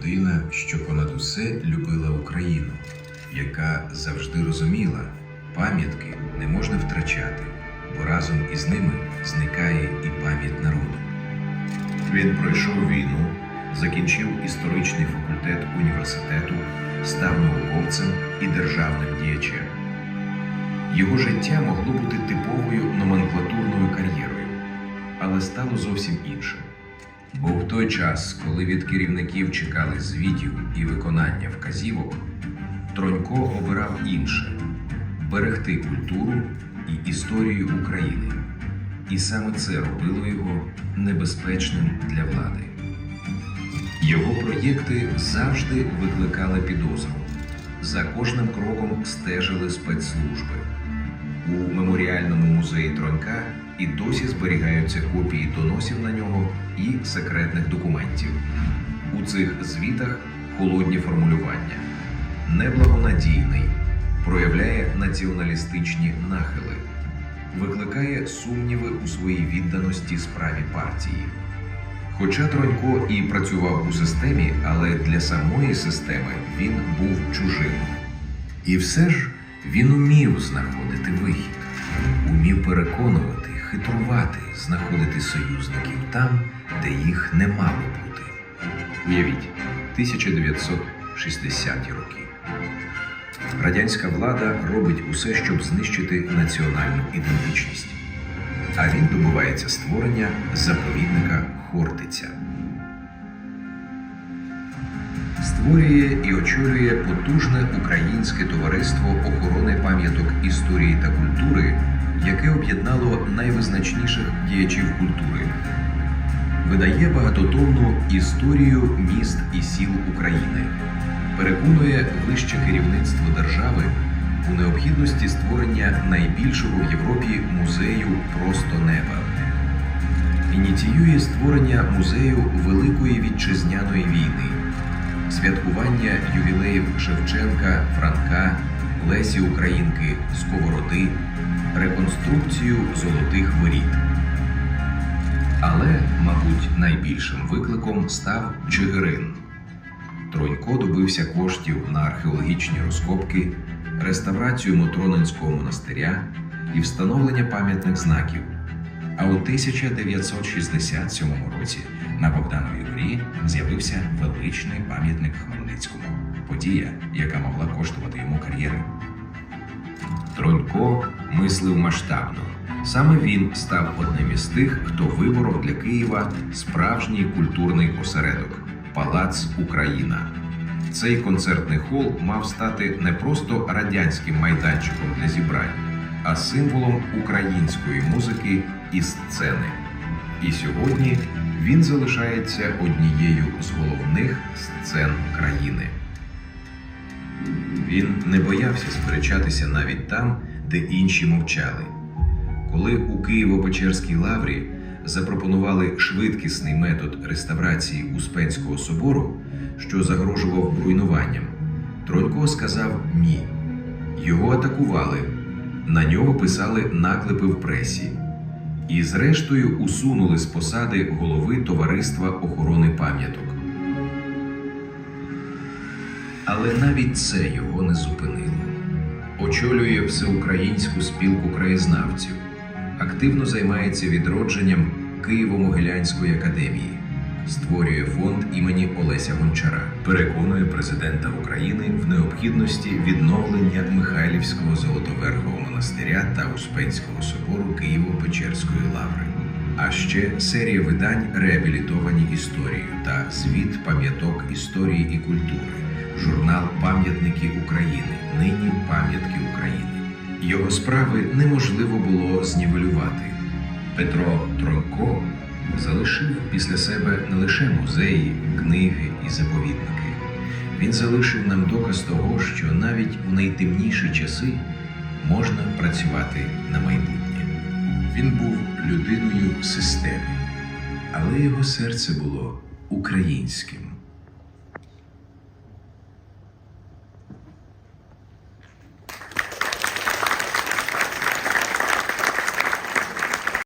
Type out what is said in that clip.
людина, що понад усе любила Україну, яка завжди розуміла, пам'ятки не можна втрачати, бо разом із ними зникає і пам'ять народу. Він пройшов війну, закінчив історичний факультет університету, став науковцем і державним діячем. Його життя могло бути типовою номенклатурною кар'єрою, але стало зовсім іншим. Бо в той час, коли від керівників чекали звітів і виконання вказівок, Тронько обирав інше берегти культуру і історію України. І саме це робило його небезпечним для влади. Його проєкти завжди викликали підозру. За кожним кроком стежили спецслужби. У меморіальному музеї Тронька і досі зберігаються копії доносів на нього і секретних документів. У цих звітах холодні формулювання. Неблагонадійний, проявляє націоналістичні нахили, викликає сумніви у своїй відданості справі партії. Хоча Тронько і працював у системі, але для самої системи він був чужим. І все ж він умів знаходити вихід, умів переконувати, хитрувати, знаходити союзників там, де їх не мало бути. Уявіть, 1960-ті роки. Радянська влада робить усе, щоб знищити національну ідентичність. А він добивається створення заповідника Хортиця. Створює і очолює потужне українське товариство охорони пам'яток історії та культури, яке об'єднало найвизначніших діячів культури. Видає багатотомну історію міст і сіл України, переконує вище керівництво держави у необхідності створення найбільшого в Європі музею просто неба. Ініціює створення музею Великої вітчизняної війни, святкування ювілеїв Шевченка, Франка, Лесі Українки, Сковороди, реконструкцію золотих воріт. Але, мабуть, найбільшим викликом став Чигирин. Тронько добився коштів на археологічні розкопки, реставрацію Мотронинського монастиря і встановлення пам'ятних знаків. А у 1967 році на Богдановій горі з'явився величний пам'ятник Хмельницькому, подія, яка могла коштувати йому кар'єри. Тронько мислив масштабно. Саме він став одним із тих, хто виборов для Києва справжній культурний осередок Палац Україна. Цей концертний хол мав стати не просто радянським майданчиком для зібрань, а символом української музики і сцени. І сьогодні він залишається однією з головних сцен країни. Він не боявся сперечатися навіть там, де інші мовчали. Коли у Києво-Печерській лаврі запропонували швидкісний метод реставрації Успенського собору, що загрожував руйнуванням, Тронько сказав ні. Його атакували, на нього писали наклепи в пресі і, зрештою, усунули з посади голови Товариства охорони пам'яток. Але навіть це його не зупинило. Очолює всеукраїнську спілку краєзнавців, активно займається відродженням Києво-Могилянської академії, створює фонд імені Олеся Гончара, переконує президента України в необхідності відновлення Михайлівського Золотоверхового монастиря та Успенського собору Києво-Печерської лаври. А ще серія видань реабілітовані історією та звіт пам'яток історії і культури, журнал Пам'ятники України, нині пам'ятки України. Його справи неможливо було знівелювати. Петро Тронько залишив після себе не лише музеї, книги і заповідники. Він залишив нам доказ того, що навіть у найтемніші часи можна працювати на майбутнє. Він був людиною системи, але його серце було українським.